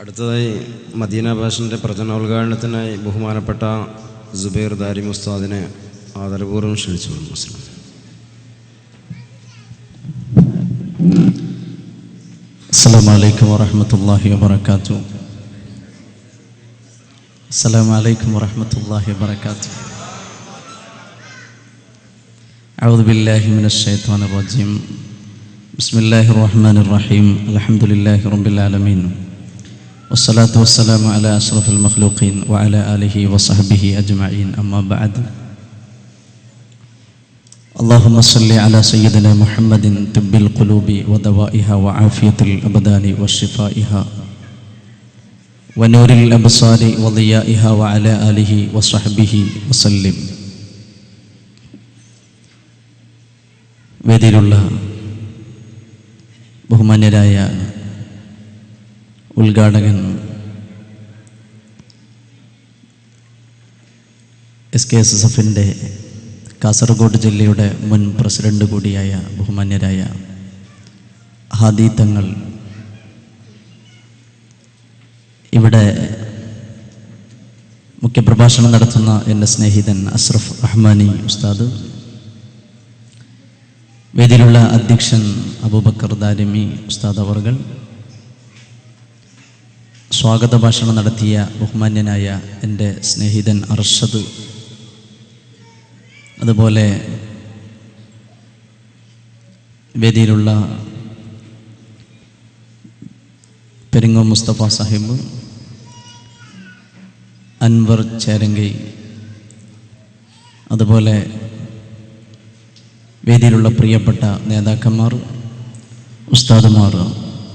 അടുത്തതായി മദീന ഭാഷൻ്റെ പ്രചനോദ്ഘാടനത്തിനായി ബഹുമാനപ്പെട്ട ജുബൈർ ദാരി മുസ്താദിനെ ആദരപൂർവ്വം ക്ഷണിച്ചു മുസ്ലിം السلام عليكم ورحمة الله وبركاته السلام عليكم ورحمة الله وبركاته أعوذ بالله من الشيطان الرجيم بسم الله الرحمن الرحيم الحمد لله رب العالمين والصلاة والسلام على أشرف المخلوقين وعلى آله وصحبه أجمعين أما بعد اللهم صل على سيدنا محمد طب القلوب ودوائها وعافية الأبدان وشفائها ونور الأبصار وضيائها وعلى آله وصحبه وسلم വേദിയിലുള്ള ബഹുമാന്യരായ ഉദ്ഘാടകൻ എസ് കെ എസ് എസ് എഫിന്റെ കാസർഗോഡ് ജില്ലയുടെ മുൻ പ്രസിഡന്റ് കൂടിയായ ബഹുമാന്യരായ ഹാദി തങ്ങൾ ഇവിടെ മുഖ്യപ്രഭാഷണം നടത്തുന്ന എന്റെ സ്നേഹിതൻ അഷ്റഫ് റഹ്മാനി ഉസ്താദ് വേദിയിലുള്ള അധ്യക്ഷൻ അബൂബക്കർ ദാരിമി ഉസ്താദ് അവർകൾ സ്വാഗത ഭാഷണം നടത്തിയ ബഹുമാന്യനായ എന്റെ സ്നേഹിതൻ അർഷദ്. അതുപോലെ വേദിയിലുള്ള പെരിങ്ങോ മുസ്തഫ സാഹിബ് അൻവർ ചേരങ്കൈ അതുപോലെ വേദിയിലുള്ള പ്രിയപ്പെട്ട നേതാക്കന്മാർ ഉസ്താദുമാർ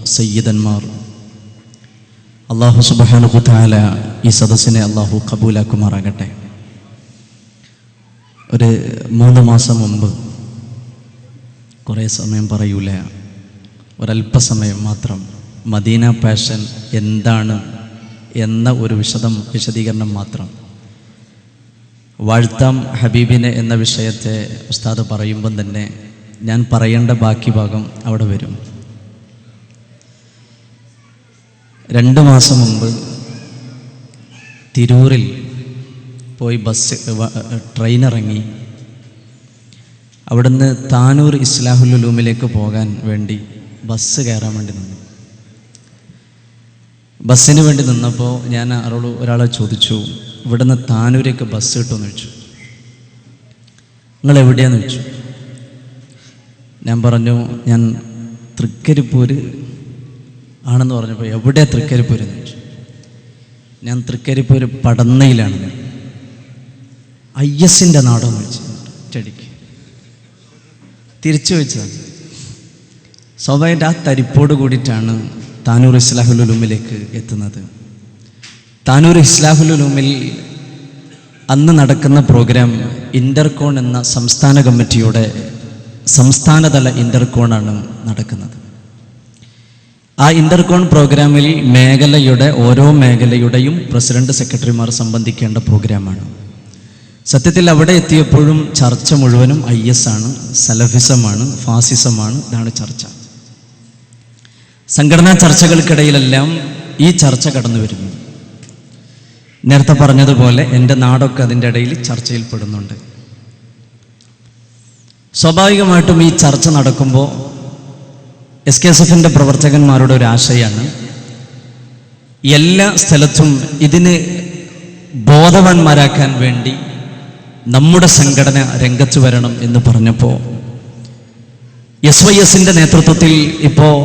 സയ്യിദന്മാർ അള്ളാഹു സുബാനുബുദ്ധാല ഈ സദസ്സിനെ അള്ളാഹു കബൂലാക്കുമാറാകട്ടെ. ഒരു മൂന്ന് മാസം മുമ്പ് കുറേ സമയം പറയൂല. ഒരല്പസമയം മാത്രം മദീന പാഷൻ എന്താണ് എന്ന ഒരു വിശദം വിശദീകരണം മാത്രം. വാഴ്ത്താം ഹബീബിനെ എന്ന വിഷയത്തെ ഉസ്താദ് പറയുമ്പം തന്നെ ഞാൻ പറയേണ്ട ബാക്കി ഭാഗം അവിടെ വരും. രണ്ട് മാസം മുമ്പ് തിരൂരിൽ പോയി ബസ് ട്രെയിൻ ഇറങ്ങി. അവിടുന്ന് താനൂർ ഇസ്ലാഹുലുലൂമിലേക്ക് പോകാൻ വേണ്ടി ബസ് കയറാൻ വേണ്ടി നിന്നു. ബസ്സിന് വേണ്ടി നിന്നപ്പോൾ ഞാൻ ആരോട് ഒരാളെ ചോദിച്ചു ഇവിടുന്ന് താനൂരേക്ക് ബസ് കിട്ടുമെന്ന് ചോദിച്ചു. നിങ്ങൾ എവിടെയാന്ന് വെച്ചു ഞാൻ പറഞ്ഞു ഞാൻ തൃക്കരിപ്പൂര് ആണെന്ന് പറഞ്ഞപ്പോൾ എവിടെ ചോദിച്ചു. ഞാൻ തൃക്കരിപ്പൂര് പടന്നയിലാണ്. ഐ എസിന്റെ നാടെന്ന് വെച്ച് ചെടിക്ക് തിരിച്ചു വെച്ചതാണ്. സ്വാഭാവികമായിട്ട് ആ തരിപ്പോട് കൂടിയിട്ടാണ് താനൂർ ഇസ്ലാഹുലുലുമിലേക്ക് എത്തുന്നത്. താനൂർ ഇസ്ലാഹുലുലുമിൽ അന്ന് നടക്കുന്ന പ്രോഗ്രാം ഇന്റർകോൺ എന്ന സംസ്ഥാന കമ്മിറ്റിയുടെ സംസ്ഥാനതല ഇന്റർകോണാണ് നടക്കുന്നത്. ആ ഇന്റർകോൺ പ്രോഗ്രാമിൽ മേഖലയുടെ ഓരോ മേഖലയുടെയും പ്രസിഡന്റ് സെക്രട്ടറിമാർ സംബന്ധിക്കേണ്ട പ്രോഗ്രാമാണ്. സത്യത്തിൽ അവിടെ എത്തിയപ്പോഴും ചർച്ച മുഴുവനും ഐ എസ് ആണ് സലഫിസമാണ് ഫാസിസമാണ് ഇതാണ് ചർച്ച. സംഘടനാ ചർച്ചകൾക്കിടയിലെല്ലാം ഈ ചർച്ച കടന്നു വരുന്നു. നേരത്തെ പറഞ്ഞതുപോലെ എന്റെ നാടൊക്കെ അതിന്റെ ഇടയിൽ ചർച്ചയിൽ പെടുന്നുണ്ട്. സ്വാഭാവികമായിട്ടും ഈ ചർച്ച നടക്കുമ്പോൾ എസ് കെ എസ് എഫിന്റെ പ്രവർത്തകന്മാരുടെ ഒരു ആശയമാണ്. എല്ലാ സ്ഥലത്തും ഇതിന് ബോധവാന്മാരാക്കാൻ വേണ്ടി നമ്മുടെ സംഘടന രംഗത്ത് വരണം എന്ന് പറഞ്ഞപ്പോൾ എസ് വൈ എസിന്റെ നേതൃത്വത്തിൽ ഇപ്പോൾ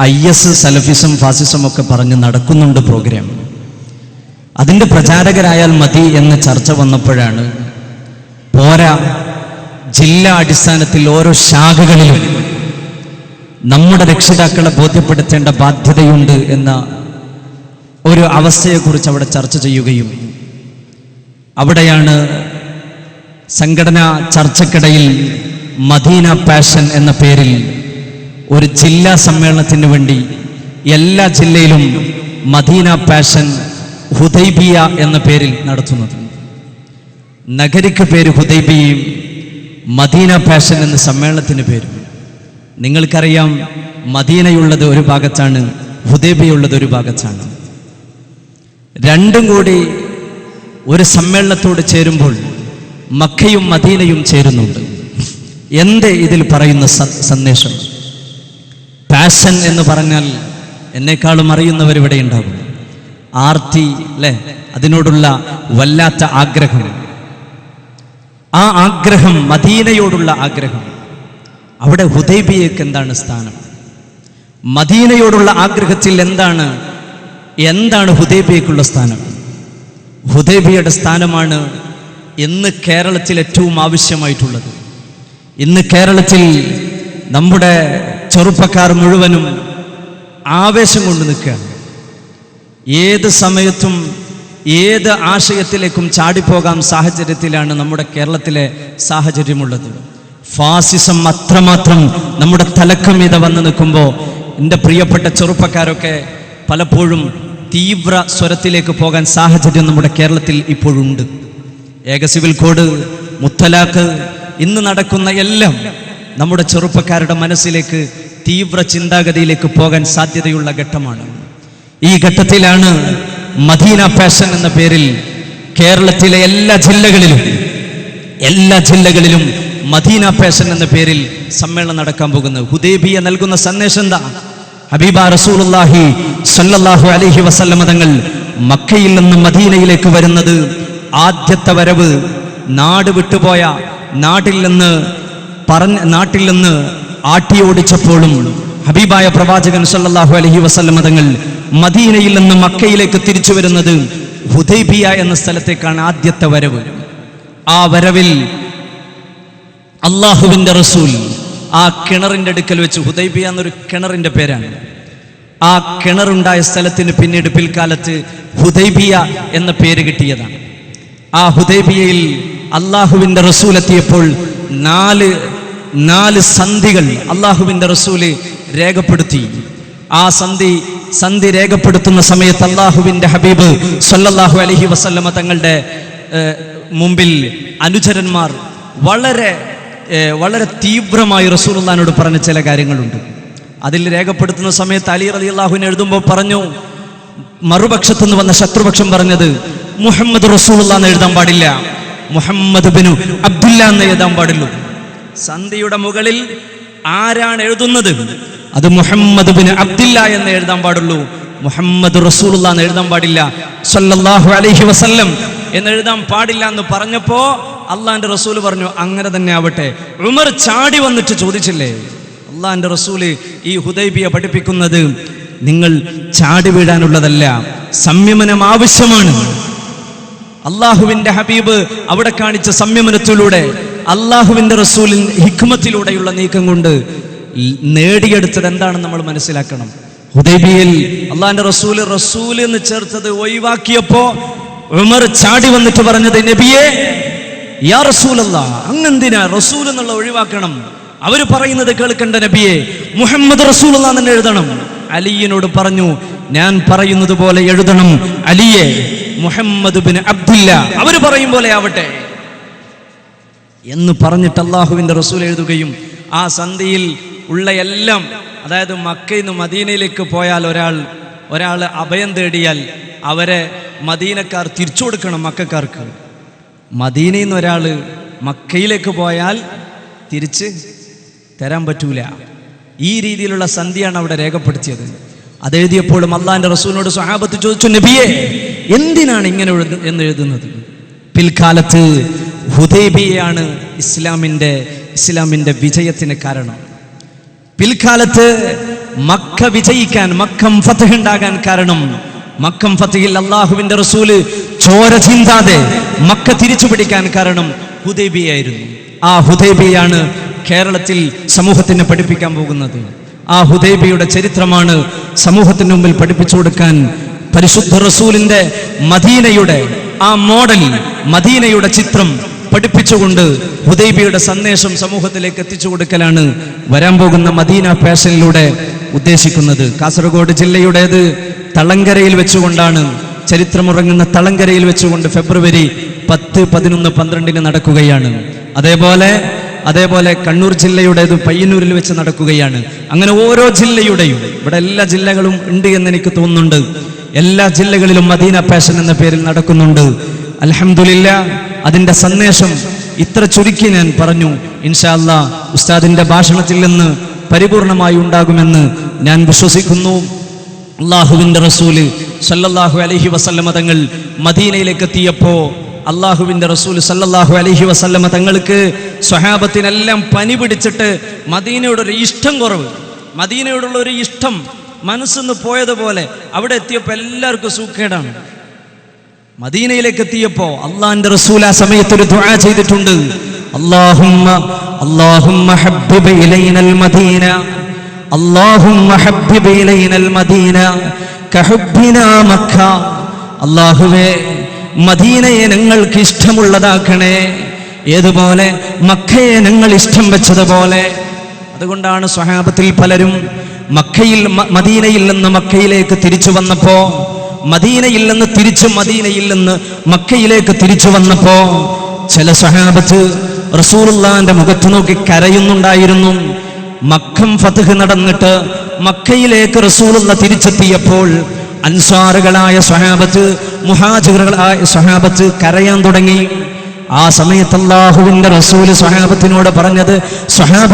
ഐ എസ് സലഫിസം ഫാസിസം ഒക്കെ പറഞ്ഞ് നടക്കുന്നുണ്ട് പ്രോഗ്രാം. അതിന്റെ പ്രചാരകരായാൽ മതി എന്ന ചർച്ച വന്നപ്പോഴാണ് പോരാ ജില്ലാ അടിസ്ഥാനത്തിൽ ഓരോ ശാഖകളിലും നമ്മുടെ രക്ഷിതാക്കളെ ബോധ്യപ്പെടുത്തേണ്ട ബാധ്യതയുണ്ട് എന്ന ഒരു അവസ്ഥയെക്കുറിച്ച് അവിടെ ചർച്ച ചെയ്യുകയും അവിടെയാണ് സംഘടനാ ചർച്ചക്കിടയിൽ മദീന പാഷൻ എന്ന പേരിൽ ഒരു ജില്ലാ സമ്മേളനത്തിന് വേണ്ടി എല്ലാ ജില്ലയിലും മദീന പാഷൻ ഹുദൈബിയ എന്ന പേരിൽ നടത്തുന്നത്. നഗരിക്ക് പേര് ഹുദൈബിയയും മദീന പാഷൻ എന്ന സമ്മേളനത്തിന് പേരും. നിങ്ങൾക്കറിയാം മദീനയുള്ളത് ഒരു ഭാഗത്താണ് ഹുദൈബിയുള്ളത് ഒരു ഭാഗത്താണ്. രണ്ടും കൂടി ഒരു സമ്മേളനത്തോട് ചേരുമ്പോൾ മക്കയും മദീനയും ചേരുന്നുണ്ട്. എന്ത് ഇതിൽ പറയുന്ന സന്ദേശം? പാഷൻ എന്ന് പറഞ്ഞാൽ എന്നെക്കാളും അറിയുന്നവർ ഇവിടെ ഉണ്ടാകും. ആർത്തി അല്ലേ അതിനോടുള്ള വല്ലാത്ത ആഗ്രഹം. ആ ആഗ്രഹം മദീനയോടുള്ള ആഗ്രഹം. അവിടെ ഹുദൈബിയക്ക് എന്താണ് സ്ഥാനം? മദീനയോടുള്ള ആഗ്രഹത്തിൽ എന്താണ്? എന്താണ് ഹുദൈബിയക്കുള്ള സ്ഥാനം? ഹുദൈബിയയുടെ സ്ഥാനമാണ് ഇന്ന് കേരളത്തിൽ ഏറ്റവും ആവശ്യമായിട്ടുള്ളത്. ഇന്ന് കേരളത്തിൽ നമ്മുടെ ചെറുപ്പക്കാർ മുഴുവനും ആവേശം കൊണ്ട് നിൽക്കുകയാണ്. ഏത് സമയത്തും ഏത് ആശയത്തിലേക്കും ചാടിപ്പോകാം സാഹചര്യത്തിലാണ് നമ്മുടെ കേരളത്തിലെ സാഹചര്യമുള്ളത്. ഫാസിസം അത്രമാത്രം നമ്മുടെ തലക്കമീത വന്ന് നിൽക്കുമ്പോൾ എന്റെ പ്രിയപ്പെട്ട ചെറുപ്പക്കാരൊക്കെ പലപ്പോഴും തീവ്ര സ്വരത്തിലേക്ക് പോകാൻ സാഹചര്യം നമ്മുടെ കേരളത്തിൽ ഇപ്പോഴുണ്ട്. ഏക സിവിൽ കോഡ് മുത്തലാഖ് ഇന്ന് നടക്കുന്ന എല്ലാം നമ്മുടെ ചെറുപ്പക്കാരുടെ മനസ്സിലേക്ക് തീവ്ര ചിന്താഗതിയിലേക്ക് പോകാൻ സാധ്യതയുള്ള ഘട്ടമാണ്. ഈ ഘട്ടത്തിലാണ് മദീന ഫാഷൻ എന്ന പേരിൽ കേരളത്തിലെ എല്ലാ ജില്ലകളിലും എല്ലാ ജില്ലകളിലും മദീന ഫാഷൻ എന്ന പേരിൽ സമ്മേളനം നടക്കാൻ പോകുന്നത് ഹുദൈബിയ നൽകുന്ന സന്ദേശം എന്താ? ഹബീബ റസൂലുള്ളാഹി സല്ലല്ലാഹു അലൈഹി വസല്ലമ തങ്ങൾ മക്കയിൽ നിന്ന് മദീനയിലേക്ക് വരുന്നത് ആദ്യത്തെ വരവ് നാട് വിട്ടുപോയ നാട്ടിൽ നിന്ന് പറഞ്ഞ നാട്ടിൽ നിന്ന് ആട്ടി ഓടിച്ചപ്പോഴും ഹബീബായ പ്രവാചകൻ സല്ലല്ലാഹു അലൈഹി വസല്ലമ തങ്ങൾ മദീനയിൽ നിന്ന് മക്കയിലേക്ക് തിരിച്ചു വരുന്നത് ഹുദൈബിയ എന്ന സ്ഥലത്തേക്കാണ് ആദ്യത്തെ വരവ്. ആ വരവിൽ അള്ളാഹുവിന്റെ റസൂൽ ആ കിണറിന്റെ അടുക്കൽ വെച്ച് ഹുദൈബിയ എന്നൊരു കിണറിന്റെ പേരാണ്. ആ കിണറുണ്ടായ സ്ഥലത്തിന് പിന്നീട് പിൽക്കാലത്ത് ഹുദൈബിയ എന്ന പേര് കിട്ടിയതാണ്. ആ ഹുദൈബിയയിൽ അള്ളാഹുവിന്റെ റസൂൽ എത്തിയപ്പോൾ നാല് നാല് സന്ധികൾ അള്ളാഹുവിന്റെ റസൂൽ രേഖപ്പെടുത്തി. ആ സന്ധി സന്ധി രേഖപ്പെടുത്തുന്ന സമയത്ത് അള്ളാഹുവിന്റെ ഹബീബ് സൊല്ലാഹു അലഹി വസല്ലമ തങ്ങളുടെ മുമ്പിൽ അനുചരന്മാർ വളരെ വളരെ തീവ്രമായി റസൂലുള്ളാനോട് പറഞ്ഞ ചില കാര്യങ്ങളുണ്ട്. അതിൽ രേഖപ്പെടുത്തുന്ന സമയത്ത് അലി റലി അള്ളാഹുവിനെ എഴുതുമ്പോൾ പറഞ്ഞു മറുപക്ഷത്തു നിന്ന് വന്ന ശത്രുപക്ഷം പറഞ്ഞത് മുഹമ്മദ് റസൂലുള്ള എന്ന് എഴുതാൻ പാടില്ല. മുഹമ്മദ് ബിനു അബ്ദുല്ല എന്ന് എഴുതാൻ പാടുള്ളൂ. സന്ധിയുടെ മുകളിൽ ആരാണ് എഴുതുന്നത്? അത് മുഹമ്മദ് ബിൻ അബ്ദില്ല എന്ന് എഴുതാൻ പാടുള്ളൂ. മുഹമ്മദ് റസൂലുള്ള എന്ന് എഴുതാൻ പാടില്ല. സല്ലല്ലാഹു അലൈഹി വസല്ലം എന്ന് എഴുതാൻ പാടില്ല എന്ന് പറഞ്ഞപ്പോ അള്ളാന്റെ റസൂൽ പറഞ്ഞു അങ്ങനെ തന്നെ ആവട്ടെ. ഉമർ ചാടി വന്നിട്ട് ചോദിച്ചില്ലേ അള്ളാന്റെ റസൂൽ ഈ ഹുദൈബിയെ പഠിപ്പിക്കുന്നത് നിങ്ങൾ ചാടി വീഴാനുള്ളതല്ല സംയമനം ആവശ്യമാണ്. അള്ളാഹുവിന്റെ ഹബീബ് അവിടെ കാണിച്ച സംയമനത്തിലൂടെ അള്ളാഹുവിന്റെ റസൂലിൻ ഹിക്മത്തിലൂടെയുള്ള നീക്കം കൊണ്ട് നേടിയെടുത്തത് എന്താണെന്ന് നമ്മൾ മനസ്സിലാക്കണം. ഹുദൈബിയിൽ അള്ളാഹിന്റെ റസൂൽ റസൂൽ എന്ന് ചേർത്തത് ഒഴിവാക്കിയപ്പോ ഉമർ ചാടി വന്നിട്ട് പറഞ്ഞത് നബിയെ യാ റസൂലല്ല അങ്ങെന്തിനാ റസൂൽ എന്നുള്ള ഒഴിവാക്കണം? അവർ പറയുന്നത് കേൾക്കണ്ട നബിയെ മുഹമ്മദ് റസൂൽ തന്നെ എഴുതണം. അലിയനോട് പറഞ്ഞു ഞാൻ പറയുന്നത് പോലെ എഴുതണം. അലിയെ മുഹമ്മദ് ബിൻ അബ്ദുല്ല അവർ പറയും പോലെ ആവട്ടെ. എന്ന് പറഞ്ഞിട്ട് അള്ളാഹുവിന്റെ റസൂൽ എഴുതുകയും ആ സന്ധിയിൽ ഉള്ള എല്ലാം അതായത് മക്കയിൽ നിന്ന് മദീനയിലേക്ക് പോയാൽ ഒരാൾ ഒരാൾ അഭയം തേടിയാൽ അവരെ മദീനക്കാർ തിരിച്ചു കൊടുക്കണം മക്കാർക്ക്. മദീനയിൽ നിന്ന് ഒരാൾ മക്കയിലേക്ക് പോയാൽ തിരിച്ച് തരാൻ പറ്റൂല. ഈ രീതിയിലുള്ള സന്ധിയാണ് അവിടെ രേഖപ്പെടുത്തിയത്. അതെഴുതിയപ്പോഴും അള്ളാന്റെ റസൂലിനോട് സ്വഹാബത്ത് ചോദിച്ചു നബിയെ എന്തിനാണ് ഇങ്ങനെ എന്ന് എഴുതുന്നത്? പിൽക്കാലത്ത് ഹുദൈബിയാണ് ഇസ്ലാമിന്റെ ഇസ്ലാമിന്റെ വിജയത്തിന് കാരണം. പിൽക്കാലത്ത് മക്ക വിജയിക്കാൻ മക്കം ഫതഹ് ഉണ്ടാകാൻ കാരണം. മക്കം ഫത്തഹിൽ അള്ളാഹുവിന്റെ റസൂൽ ചോര ചിന്താതെ മക്ക തിരിച്ചു പിടിക്കാൻ കാരണം ഹുദൈബിയായിരുന്നു. ആ ഹുദൈബിയാണ് കേരളത്തിൽ സമൂഹത്തിന് പഠിപ്പിക്കാൻ പോകുന്നത്. ആ ഹുദൈബിയുടെ ചരിത്രമാണ് സമൂഹത്തിന് മുമ്പിൽ പഠിപ്പിച്ചു കൊടുക്കാൻ പരിശുദ്ധ റസൂലിന്റെ മദീനയുടെ ആ മോഡൽ മദീനയുടെ ചിത്രം പഠിപ്പിച്ചുകൊണ്ട് ഹുദൈബിയുടെ സന്ദേശം സമൂഹത്തിലേക്ക് എത്തിച്ചു കൊടുക്കലാണ് വരാൻ പോകുന്ന മദീന ഫാഷനിലൂടെ ഉദ്ദേശിക്കുന്നത്. കാസർഗോഡ് ജില്ലയുടേത് തളങ്കരയിൽ വെച്ചുകൊണ്ടാണ് ചരിത്രമുറങ്ങുന്ന തളങ്കരയിൽ വെച്ചുകൊണ്ട് ഫെബ്രുവരി പത്ത് പതിനൊന്ന് പന്ത്രണ്ടിന് നടക്കുകയാണ്. അതേപോലെ അതേപോലെ കണ്ണൂർ ജില്ലയുടേത് പയ്യന്നൂരിൽ വെച്ച് നടക്കുകയാണ്. അങ്ങനെ ഓരോ ജില്ലയുടെയും ഇവിടെ എല്ലാ ജില്ലകളും ഉണ്ട് എന്ന് എനിക്ക് തോന്നുന്നുണ്ട്. എല്ലാ ജില്ലകളിലും മദീന പാഷൻ എന്ന പേരിൽ നടക്കുന്നുണ്ട്. അലഹമില്ല അതിന്റെ സന്ദേശം ഇത്ര ചുരുക്കി ഞാൻ പറഞ്ഞു. ഇൻഷാല്ല ഉസ്താദിന്റെ ഭാഷണത്തിൽ നിന്ന് പരിപൂർണമായി ഉണ്ടാകുമെന്ന് ഞാൻ വിശ്വസിക്കുന്നു. അള്ളാഹുവിന്റെ റസൂൽ സല്ലല്ലാഹു അലഹി വസല്ലമ തങ്ങൾ മദീനയിലേക്ക് എത്തിയപ്പോൾ അള്ളാഹുവിന്റെ റസൂൽ സല്ലല്ലാഹു അലഹി വസല്ലമ തങ്ങൾക്ക് സ്വഹാബത്തിനെല്ലാം പനി പിടിച്ചിട്ട് മദീനയോടൊരു ഇഷ്ടം കുറവ്. മദീനയോടുള്ള ഒരു ഇഷ്ടം മനസ്സിന്ന് പോയതുപോലെ അവിടെ എത്തിയപ്പോൾ എല്ലാവർക്കും സൂക്കേടാണ് മദീനയിലേക്ക് എത്തിയപ്പോൾ അള്ളാഹിന്റെ റസൂൽ ആ സമയത്ത് ഒരു ദുആ ചെയ്തിട്ടുണ്ട്. അല്ലാഹുമ്മ അല്ലാഹുമ്മ ഹബ്ബിബ് ഇലൈനൽ മദീന. അല്ലാഹുമ്മ حبب إلينا മദീന كحبنا മക്ക. അല്ലാഹുവേ മദീനയെ ഞങ്ങൾക്ക് ഇഷ്ടമുള്ളതാക്കണേ. ഏതുപോലെ? മക്കയെ നിങ്ങൾ ഇഷ്ടം വെച്ചതുപോലെ. അതുകൊണ്ടാണ് സ്വഹാബത്തിൽ പലരും മക്കയിൽ മദീനയിൽ നിന്ന് മക്കയിലേക്ക് തിരിച്ചു വന്നപ്പോ മദീനയിൽ നിന്ന് തിരിച്ചു മദീനയിൽ നിന്ന് മക്കയിലേക്ക് തിരിച്ചു വന്നപ്പോ ചില സഹാബത്ത് റസൂലുള്ളാന്റെ മുഖത്ത് നോക്കി കരയുന്നുണ്ടായിരുന്നു. മക്കം ഫതഹ് നടന്നിട്ട് മക്കയിലേക്ക് റസൂലുള്ള തിരിച്ചെത്തിയപ്പോൾ അൻസാറുകളായ സ്വഹാബത്ത് മുഹാജിറുകളായ സ്വഹാബത്ത് കരയാൻ തുടങ്ങി. ആ സമയത്ത് അള്ളാഹുവിന്റെ റസൂൽ സ്വഹാബത്തിനോട് പറഞ്ഞത് സ്വഹാബ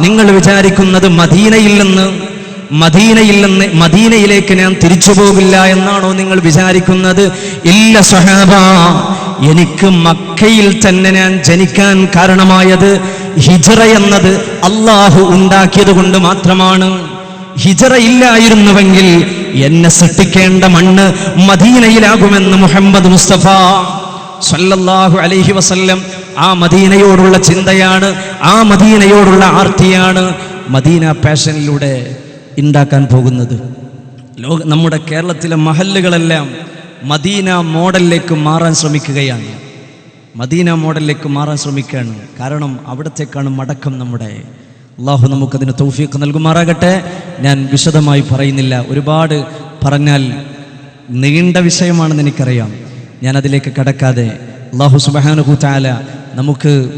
നിങ്ങൾ വിചാരിക്കുന്നത് മദീനയിൽ നിന്ന് മദീനയിൽ നിന്ന് മദീനയിലേക്ക് ഞാൻ തിരിച്ചു പോകില്ല എന്നാണോ നിങ്ങൾ വിചാരിക്കുന്നത്? ഇല്ല സഹാബ എനിക്ക് മക്കയിൽ തന്നെ ഞാൻ ജനിക്കാൻ കാരണമായത് ഹിജറ എന്നത് അള്ളാഹു ഉണ്ടാക്കിയത് കൊണ്ട് മാത്രമാണ്. ഹിജറ ഇല്ലായിരുന്നുവെങ്കിൽ എന്നെ സൃഷ്ടിക്കേണ്ട മണ്ണ് മദീനയിലാകുമെന്ന് മുഹമ്മദ് മുസ്തഫ സല്ലല്ലാഹു അലൈഹി വസല്ലം ആ മദീനയോടുള്ള ചിന്തയാണ് ആ മദീനയോടുള്ള ആർത്തിയാണ്. മദീന പാഷനിലൂടെ ഉണ്ടാക്കാൻ പോകുന്നത്. ലോക നമ്മുടെ കേരളത്തിലെ മഹല്ലുകളെല്ലാം മദീന മോഡലിലേക്ക് മാറാൻ ശ്രമിക്കുകയാണ്. മദീന മോഡലിലേക്ക് മാറാൻ ശ്രമിക്കുകയാണ്. കാരണം അവിടത്തേക്കാണ് മടക്കം നമ്മുടെ. അള്ളാഹു നമുക്കതിന് തൗഫീഖ് നൽകുമാറാകട്ടെ. ഞാൻ വിശദമായി പറയുന്നില്ല. ഒരുപാട് പറഞ്ഞാൽ നീണ്ട വിഷയമാണെന്ന് എനിക്കറിയാം. ഞാൻ അതിലേക്ക് കടക്കാതെ. അള്ളാഹു സുബഹാനുഹു താല നമുക്ക്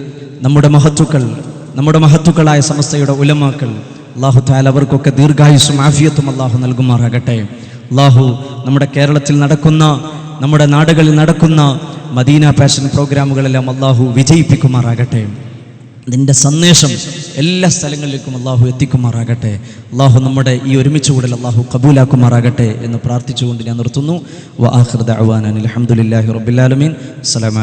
നമ്മുടെ മഹത്തുക്കൾ നമ്മുടെ മഹത്തുക്കളായ സമസ്തയുടെ ഉലമാക്കൾ അള്ളാഹു താല അവർക്കൊക്കെ ദീർഘായുസും ആഫിയത്തും അള്ളാഹു നൽകുമാറാകട്ടെ. അള്ളാഹു നമ്മുടെ കേരളത്തിൽ നടക്കുന്ന നമ്മുടെ നാടുകളിൽ നടക്കുന്ന മദീന പാഷൻ പ്രോഗ്രാമുകളെല്ലാം അള്ളാഹു വിജയിപ്പിക്കുമാറാകട്ടെ. നിന്റെ സന്ദേശം എല്ലാ സ്ഥലങ്ങളിലേക്കും അള്ളാഹു എത്തിക്കുമാറാകട്ടെ. അള്ളാഹു നമ്മുടെ ഈ ഒരുമിച്ച് കൂടൽ അള്ളാഹു കബൂലാക്കുമാറാകട്ടെ എന്ന് പ്രാർത്ഥിച്ചുകൊണ്ട് ഞാൻ നിർത്തുന്നു. വ ആഖിർ അലഹമുല്ലാഹി റബുലാലമീൻ റബ്ബിൽ ആലമീൻ. അസ്സലാമു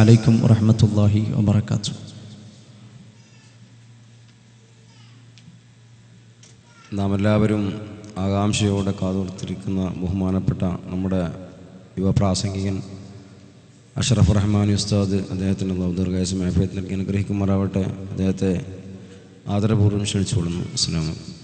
നാം എല്ലാവരും ആകാംക്ഷയോടെ കാതോർത്തിരിക്കുന്ന ബഹുമാനപ്പെട്ട നമ്മുടെ യുവപ്രാസംഗികൻ അഷറഫ് റഹ്മാൻ ഉസ്താദ് അദ്ദേഹത്തിന്റെ ദീർഘായുസം ആഫിയത്ത് നൽകി അനുഗ്രഹിക്കുമാറാവട്ടെ. അദ്ദേഹത്തെ ആദരപൂർവം ക്ഷണിച്ചുകൊള്ളുന്നു. അസ്സാം